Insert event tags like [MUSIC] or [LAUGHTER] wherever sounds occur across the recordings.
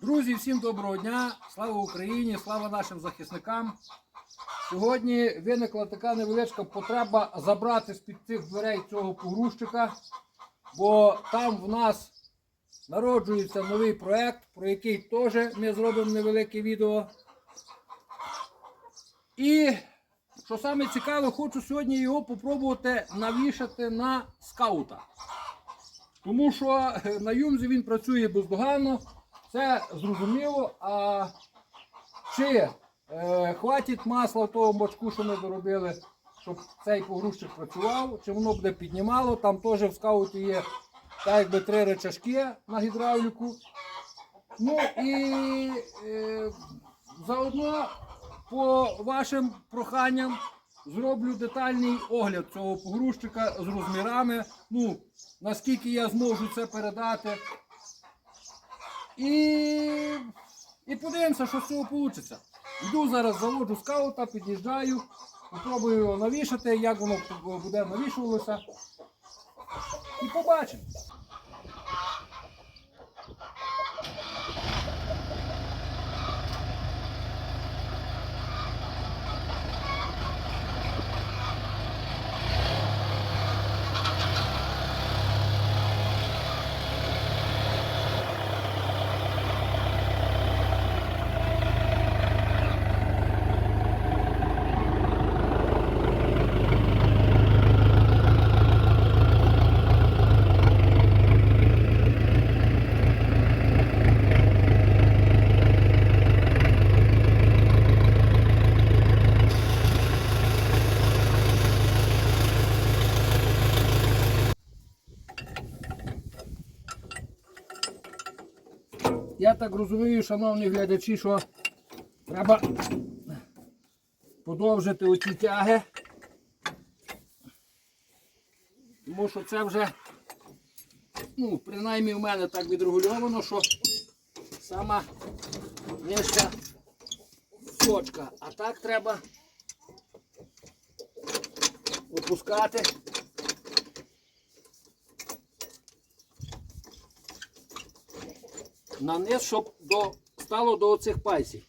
Друзі, всім доброго дня! Слава Україні! Слава нашим захисникам! Сьогодні виникла така невеличка потреба забрати з-під цих дверей цього погрузчика, бо там в нас народжується новий проект, про який теж ми зробимо невелике відео. І що саме цікаве, хочу сьогодні його попробувати навішати на скаута. Тому що е, на Юмзі він працює бездоганно, це зрозуміло. А чи е, хватить масла в того бачку, що ми доробили, щоб цей погрузчик працював, чи воно буде піднімало. Там теж в скауті є так якби три речашки на гідравліку. Ну і е, заодно по вашим проханням зроблю детальний огляд цього погрузчика з розмірами. Ну, наскільки я зможу це передати. І, і подивимося, що з цього вийде. Йду зараз заводжу скаута, під'їжджаю, спробую його навішати, як воно буде навішувалося. І побачимо. Я так розумію, шановні глядачі, що треба подовжити оці тяги. Тому що це вже, ну, принаймні в мене так відрегульовано, що сама нижча точка. А так треба опускати. На низ, щоб до, стало до оцих пальців.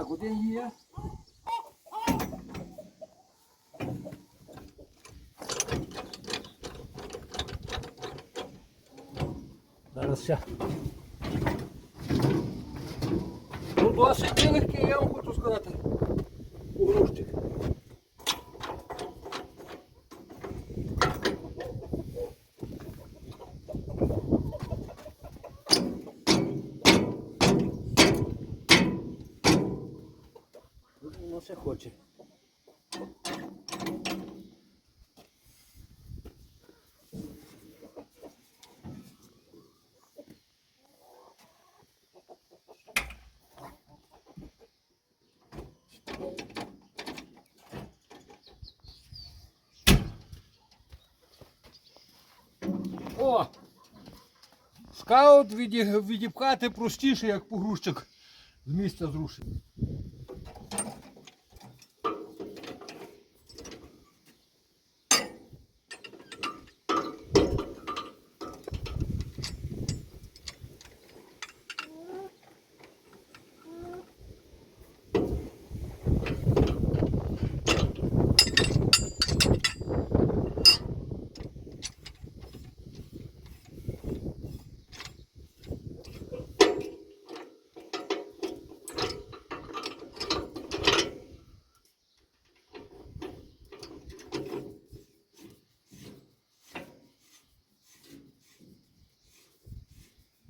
Так, один є. Зараз ще. Ну, досить легкий, я вам хочу сказати. Угрузчик. Скаут віді- відіпхати простіше, як погрузчик з місця зрушить.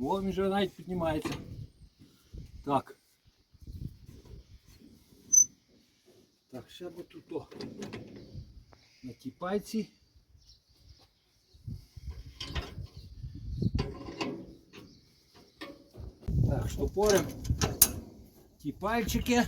О, він вже навіть піднімається. Так. Так, ще би тут о. На тій пальці. Так, штопорим ті пальчики.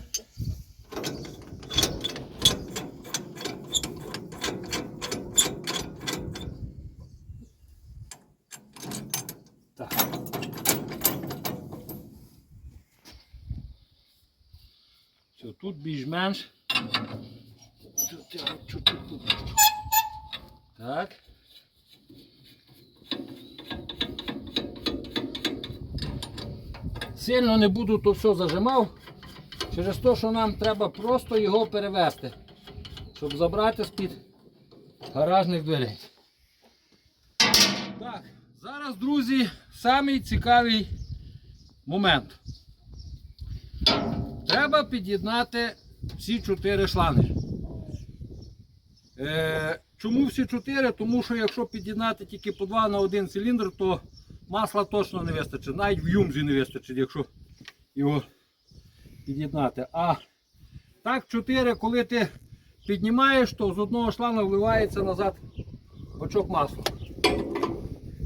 Тут більш-менш. Так. Сильно не буду то все зажимав, через те, що нам треба просто його перевести, щоб забрати з-під гаражних дверей. Так, зараз, друзі, самий цікавий момент. Треба під'єднати всі чотири шланги. Е, чому всі чотири? Тому що якщо під'єднати тільки по два на один циліндр, то масла точно не вистачить. Навіть в юмзі не вистачить, якщо його під'єднати. А так, чотири, коли ти піднімаєш, то з одного шланга вливається назад бачок масла.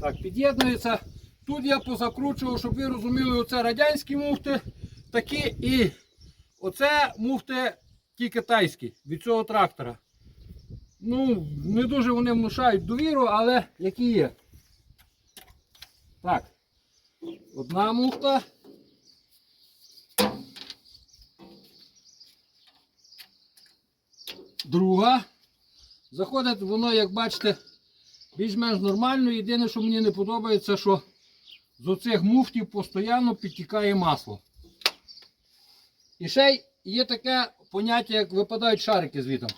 Так, під'єднується. Тут я позакручував, щоб ви розуміли, оце радянські муфти такі і оце муфти ті китайські від цього трактора. Ну, не дуже вони внушають довіру, але які є. Так. Одна муфта. Друга. Заходить воно, як бачите, більш-менш нормально. Єдине, що мені не подобається, що з оцих муфтів постійно підтікає масло. І ще є таке поняття, як випадають шарики звітом.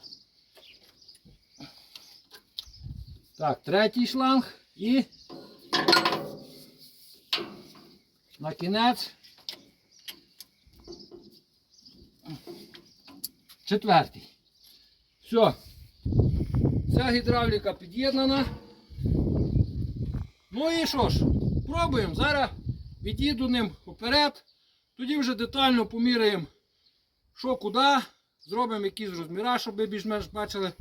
Так, третій шланг і на кінець четвертий. Все. Ця гідравліка під'єднана. Ну і що ж, пробуємо. Зараз від'їду ним вперед. Тоді вже детально поміряємо, що куди. Зробимо якісь розміра, щоб ви більш-менш бачили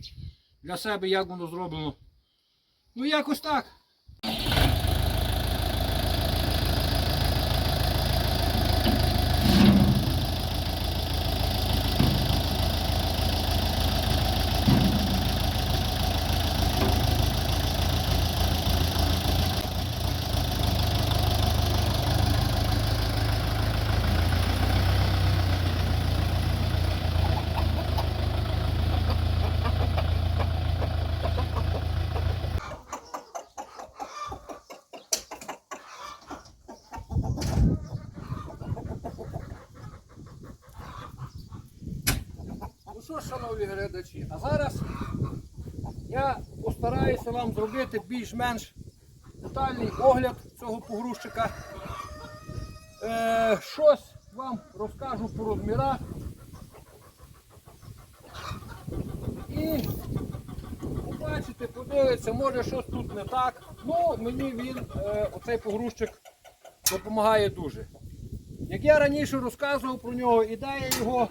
для себе, як воно зроблено. Ну якось так. Ну що, ж, шановні глядачі, а зараз я постараюся вам зробити більш-менш детальний огляд цього погрузчика. Е, щось вам розкажу по розмірах. І побачите, подивитися, може щось тут не так. Ну, мені він, е, оцей погрузчик, допомагає дуже. Як я раніше розказував про нього, ідея його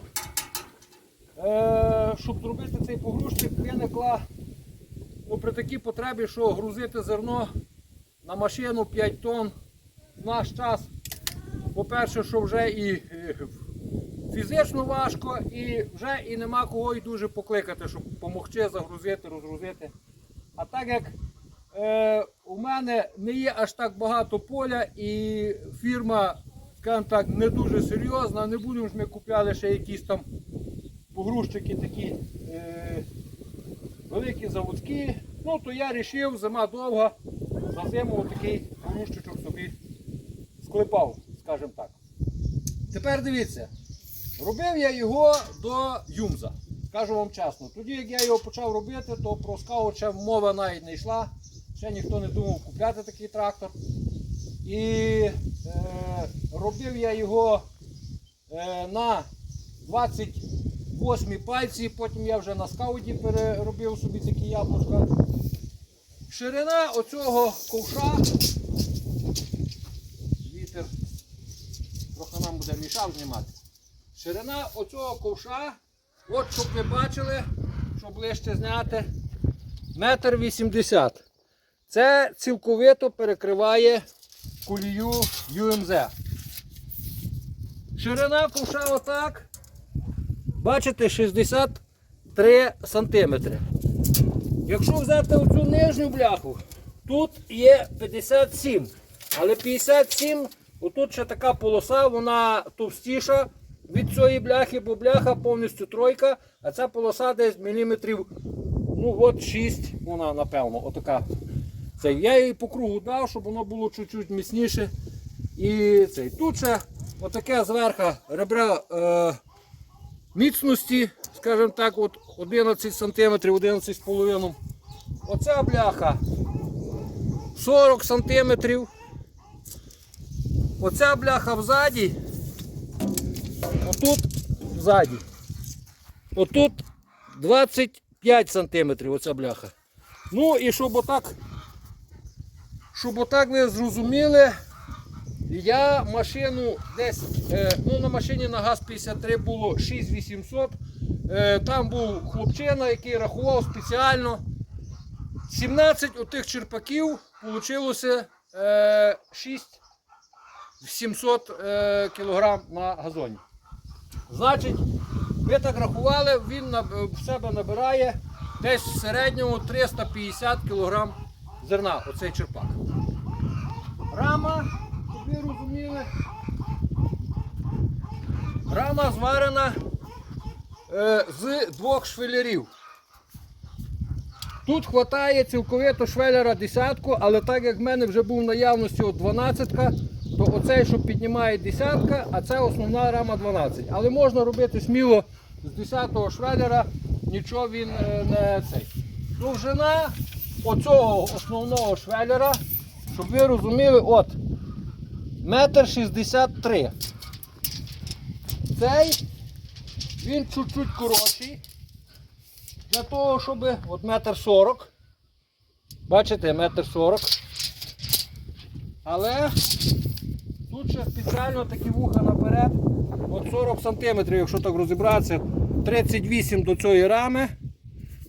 щоб зробити цей погрузчик, виникла ну, при такій потребі, що грузити зерно на машину 5 тонн в наш час. По-перше, що вже і е, фізично важко, і вже і нема кого і дуже покликати, щоб допомогти загрузити, розгрузити. А так як е, у мене не є аж так багато поля і фірма, скажімо так, не дуже серйозна, не будемо ж ми купляли ще якісь там погрузчики такі е, великі заводські. Ну, то я вирішив, зима довга, за зиму такий погрузчичок собі склепав, скажімо так. Тепер дивіться, робив я його до Юмза. Скажу вам чесно. Тоді, як я його почав робити, то про скаут ще мова навіть не йшла. Ще ніхто не думав купляти такий трактор. І е, робив я його е, на 28 пальці, потім я вже на скауті переробив собі такі яблучка. Ширина оцього ковша там буде мішав знімати. Ширина оцього ковша, от щоб ви бачили, щоб ближче зняти, метр вісімдесят. Це цілковито перекриває кулію ЮМЗ. Ширина ковша отак. Бачите, 63 сантиметри. Якщо взяти оцю нижню бляху, тут є 57. Але 57, отут ще така полоса, вона товстіша від цієї бляхи, бо бляха повністю тройка, а ця полоса десь міліметрів, ну от 6, вона напевно, отака. Це я її по кругу дав, щоб воно було чуть-чуть міцніше. І цей. Тут ще отаке зверху ребра е, міцності, скажімо так, от 11 см, 11,5 Оця бляха 40 см. Оця бляха взаді. Отут ззаді. Отут 25 см оця бляха. Ну і щоб отак, щоб отак ви зрозуміли, я машину десь, е, ну на машині на ГАЗ-53 було 6800. Е, там був хлопчина, який рахував спеціально. 17 отих черпаків вийшло е, 6700 е, кг на газоні. Значить, ви так рахували, він в себе набирає десь в середньому 350 кг зерна, оцей черпак. Рама, ви розуміли, рама зварена е, з двох швелярів. Тут вистачає цілковито швелера десятку, але так як в мене вже був наявності от 12, то оцей, що піднімає десятка, а це основна рама 12. Але можна робити сміло з 10-го швелера, нічого він е, не цей. Довжина оцього основного швелера, щоб ви розуміли, от метр 63. Цей він чуть-чуть коротший. Для того, щоб от метр сорок. Бачите, метр сорок. Але тут ще спеціально такі вуха наперед. От 40 см, якщо так розібратися, 38 до цієї рами.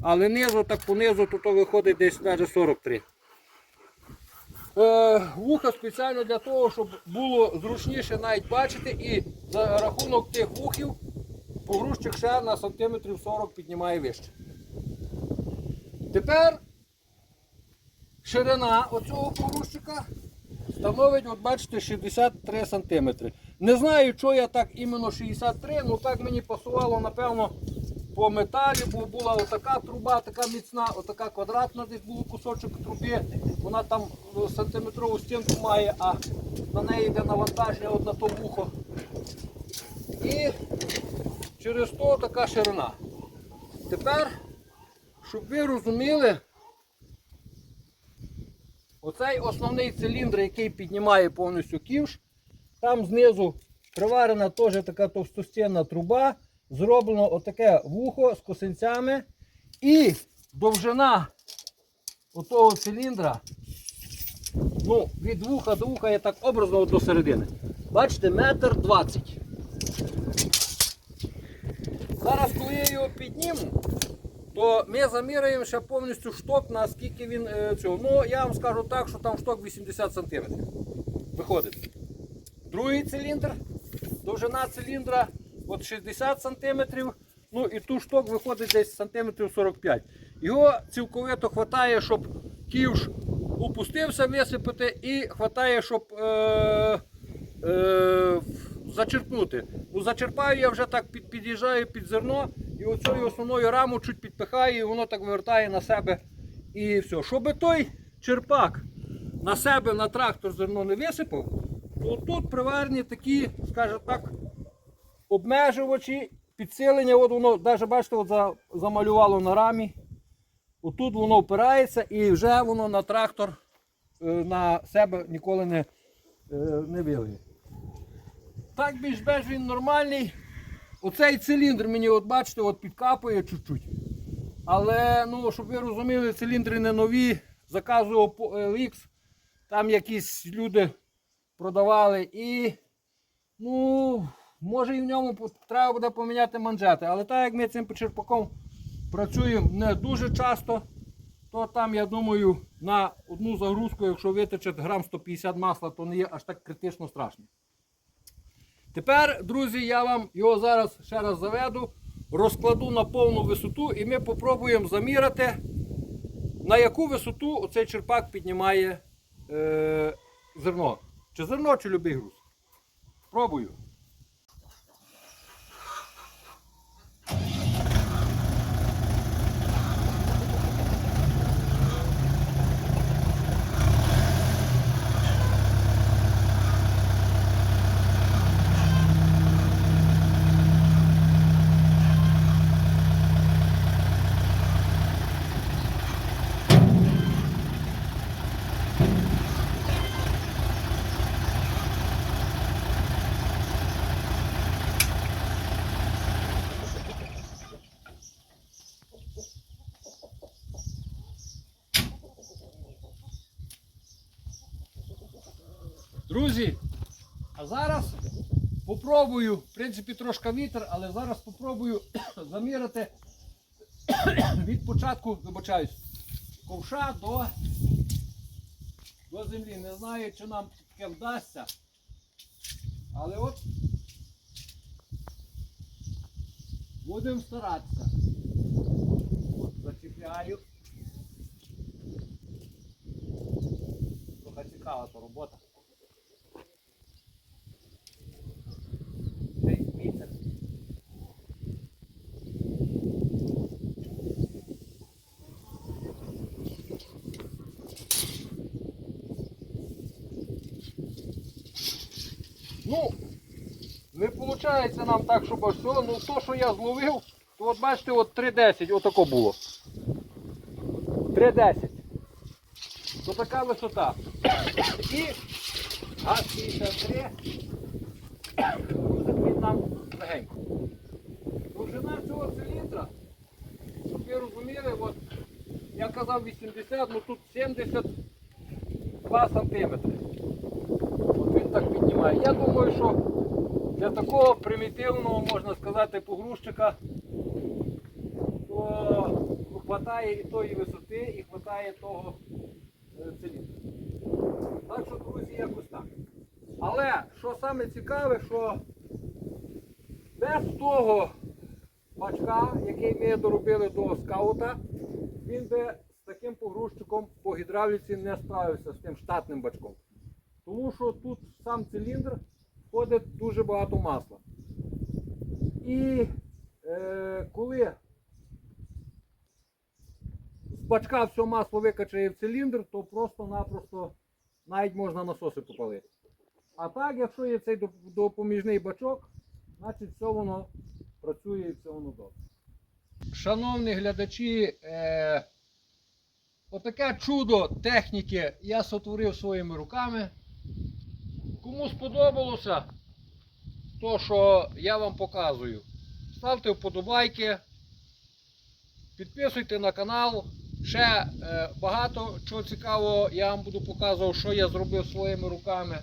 Але низу так понизу, то виходить десь навіть 43. Е, вуха спеціально для того, щоб було зручніше навіть бачити і за рахунок тих вухів погрузчик ще на сантиметрів 40 піднімає вище. Тепер ширина оцього погрузчика становить, от бачите, 63 см. Не знаю, що я так іменно 63, ну так мені пасувало, напевно, по металі, бо була отака труба, така міцна, отака квадратна, десь був кусочок труби. Вона там ну, сантиметрову стінку має, а на неї йде навантаження от на то вухо. І через то така ширина. Тепер, щоб ви розуміли, оцей основний циліндр, який піднімає повністю ківш, там знизу приварена теж така товстостінна труба, зроблено отаке вухо з косинцями і довжина отого циліндра, ну, від вуха до вуха є так образно до середини. Бачите, метр двадцять. Зараз, коли я його підніму, то ми заміряємо ще повністю шток, наскільки він е, цього. Ну, я вам скажу так, що там шток 80 см. Виходить. Другий циліндр, довжина циліндра от 60 см. Ну і ту шток виходить десь сантиметрів 45 Його цілковито вистачає, щоб ківш упустився висипати, і вистачає, щоб е, е, зачерпнути. Ну, зачерпаю я вже так під, під'їжджаю під зерно і оцю основною раму чуть підпихаю, і воно так вивертає на себе і все. Щоб той черпак на себе на трактор зерно не висипав, то тут приварні такі, скажімо так, обмежувачі, підсилення, от воно, навіть бачите, от за, замалювало на рамі. Отут воно впирається і вже воно на трактор е, на себе ніколи не, е, не вилиє. Так більш-менш він нормальний. Оцей циліндр мені, от бачите, от підкапує чуть-чуть. Але, ну, щоб ви розуміли, циліндри не нові. Заказував по LX. Там якісь люди продавали і Ну, може і в ньому треба буде поміняти манжети, але так як ми цим черпаком працюємо не дуже часто, то там, я думаю, на одну загрузку, якщо витече грам 150 масла, то не є аж так критично страшно. Тепер, друзі, я вам його зараз ще раз заведу, розкладу на повну висоту і ми попробуємо заміряти, на яку висоту оцей черпак піднімає е, зерно. Чи зерно, чи любий груз. Пробую. Друзі, а зараз попробую, в принципі, трошки вітер, але зараз попробую [COUGHS] заміряти [COUGHS] від початку, вибачаюсь, ковша до, до землі. Не знаю, чи нам таке вдасться. Але от будемо старатися. От, зачіпляю. Трохи цікава та робота. Ще й вітер. Ну, не виходить нам так, щоб все. Ну то, що я зловив, то от бачите, от 3,10 отако було. 3,10. То така висота. І газ 53. Грузить нам легенько. Довжина цього циліндра, щоб ви розуміли, от, я казав 80, ну тут 72 сантиметри. От він так піднімає. Я думаю, що для такого примітивного, можна сказати, погрузчика, то хватає і тої висоти, і хватає того е, циліндра. Так що, друзі, якось так. Але що саме цікаве, що без того бачка, який ми доробили до скаута, він би з таким погрузчиком по гідравліці не справився з тим штатним бачком. Тому що тут сам циліндр входить дуже багато масла. І е, коли з бачка все масло викачає в циліндр, то просто-напросто навіть можна насоси попалити. А так, якщо є цей допоміжний бачок, значить все воно працює і все воно добре. Шановні глядачі, е, отаке чудо техніки я сотворив своїми руками. Кому сподобалося, то що я вам показую, ставте вподобайки, підписуйте на канал. Ще е, багато чого цікавого я вам буду показувати, що я зробив своїми руками.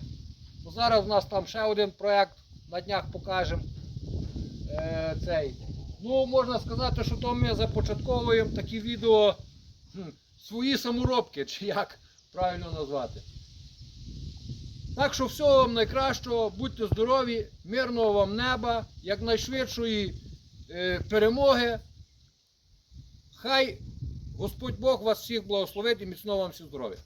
Зараз у нас там ще один проєкт, на днях покажемо. Е, цей. Ну, можна сказати, що то ми започатковуємо такі відео свої саморобки, чи як правильно назвати. Так що всього вам найкращого, будьте здорові, мирного вам неба, якнайшвидшої е, перемоги. Хай Господь Бог вас всіх благословить і міцного вам всім здоров'я.